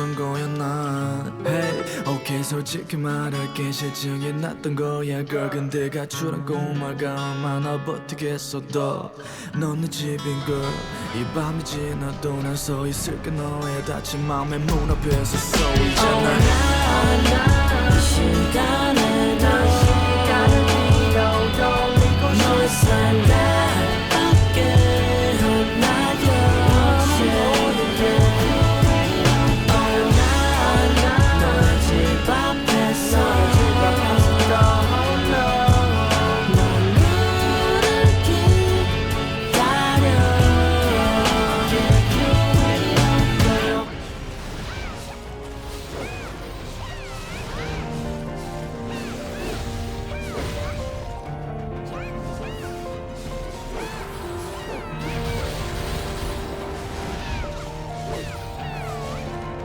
않았던 거였나? Hey okay 솔직히 말할게. 실증이 났던 거야 girl. 근데 가출한 꼬마가 얼마나 버티겠어 더넌내 집인 girl 이 밤이 지나도 난 서 있을게 너의 다친 마음의 문 앞에서 서 있잖아. 시간을 뒤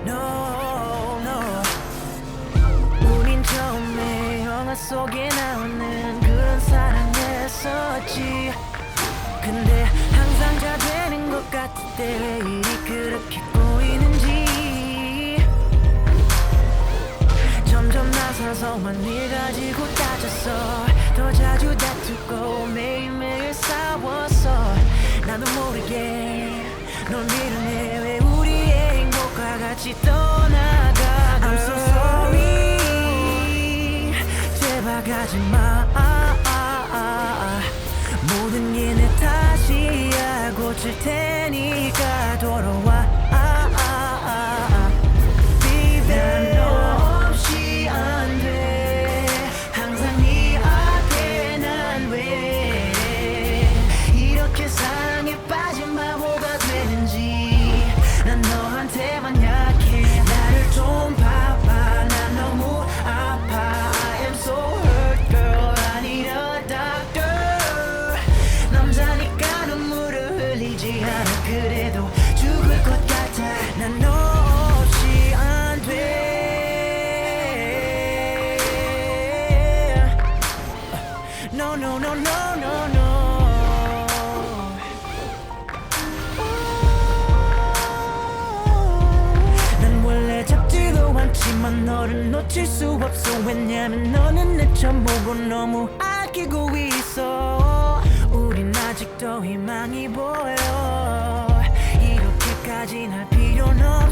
No, no. 우린 처음에 영화 속에 나오는 그런 사랑했었지. 근데 항상 잘 되는 것 같을 때왜 일이 그렇게 꼬이는지. 점점 나서서만 일 가지고 따졌어. 더 자주 다투고 매일매일 싸웠어. 나도 모르게 널 우리의 같이 떠나가. I'm so sorry. 제발 가지마. 모든 게 내 탓이야. 고칠 테니까 그래도 죽을 것 같아. 난 너 없이 안돼 No no no no no. no 않지만 너를 놓칠 수 없어. 왜냐면 너는 내 전부고 너무 아끼고 있어. 우린 아직도 희망이 보여 자진할 필요는